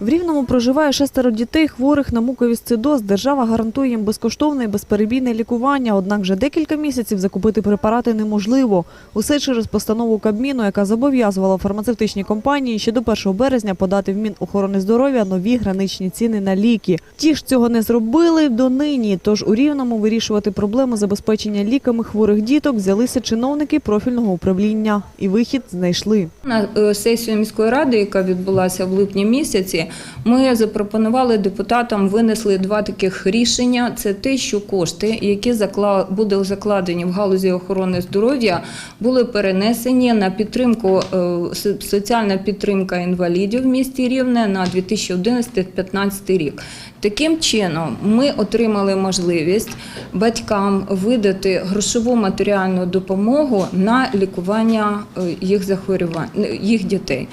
В Рівному проживає шестеро дітей, хворих на муковісцидоз. Держава гарантує їм безкоштовне і безперебійне лікування. Однак вже декілька місяців закупити препарати неможливо. Усе через постанову Кабміну, яка зобов'язувала фармацевтичні компанії ще до 1 березня подати в Мінохорони здоров'я нові граничні ціни на ліки. Ті ж цього не зробили донині. Тож у Рівному вирішувати проблему забезпечення ліками хворих діток взялися чиновники профільного управління. І вихід знайшли. На е, сесію міської ради, яка відбулася в липні місяці, ми запропонували депутатам винесли два таких рішення. Це те, що кошти, які закла- були закладені в галузі охорони здоров'я, були перенесені на підтримку е, соціальна підтримка інвалідів в місті Рівне на 2011-2015 рік. Таким чином, ми отримали можливість батькам видати грошову матеріальну допомогу на лікування е, їх захворювань, е, їх дітей.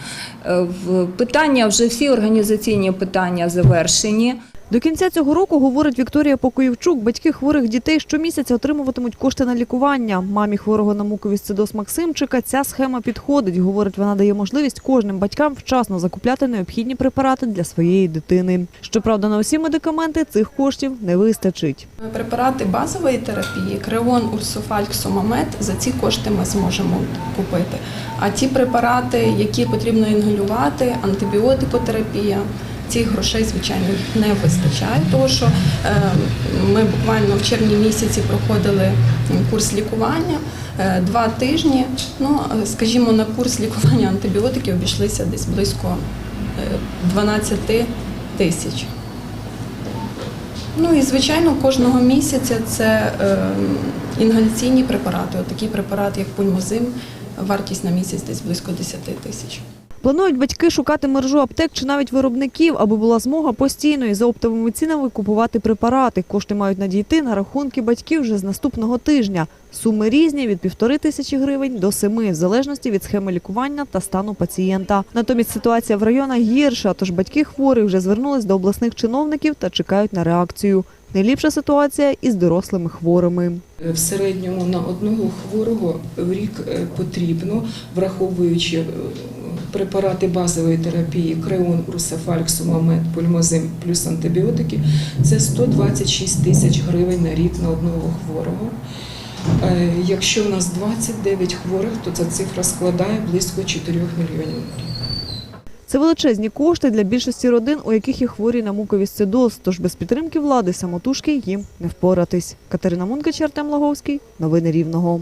Питання вже всі організаційні питання завершені. До кінця цього року, говорить Вікторія Покоївчук, батьки хворих дітей щомісяця отримуватимуть кошти на лікування. Мамі хворого на муковісцидоз Максимчика ця схема підходить. Говорить, вона дає можливість кожним батькам вчасно закупляти необхідні препарати для своєї дитини. Щоправда, на усі медикаменти цих коштів не вистачить. Препарати базової терапії, креон, урсофальк, сомамет, за ці кошти ми зможемо купити. А ті препарати, які потрібно інгалювати, антибіотикотерапія, цих грошей, звичайно, не вистачає, тому що е, ми буквально в червні місяці проходили курс лікування. е, Два тижні, ну е, скажімо, на курс лікування антибіотиків обійшлися десь близько е, 12 тисяч. Ну і звичайно, кожного місяця це е, інгаляційні препарати. Такі препарати, як пульмозим, вартість на місяць десь близько 10 тисяч. Планують батьки шукати мережу аптек чи навіть виробників, аби була змога постійно і за оптовими цінами купувати препарати. Кошти мають надійти на рахунки батьків вже з наступного тижня. Суми різні від півтори тисячі гривень до семи, в залежності від схеми лікування та стану пацієнта. Натомість ситуація в районах гірша, тож батьки хворих вже звернулись до обласних чиновників та чекають на реакцію. Найліпша ситуація із дорослими хворими. В середньому на одного хворого в рік е, потрібно, враховуючи е, препарати базової терапії креон, урсафальк, сумамет, пульмозим плюс антибіотики, це 126 тисяч гривень на рік на одного хворого. Е, Якщо у нас 29 хворих, то ця цифра складає близько 4 мільйонів. Це величезні кошти для більшості родин, у яких є хворі на муковісцидоз, тож без підтримки влади самотужки їм не впоратись. Катерина Мункач, Артем Лаговський. Новини Рівного.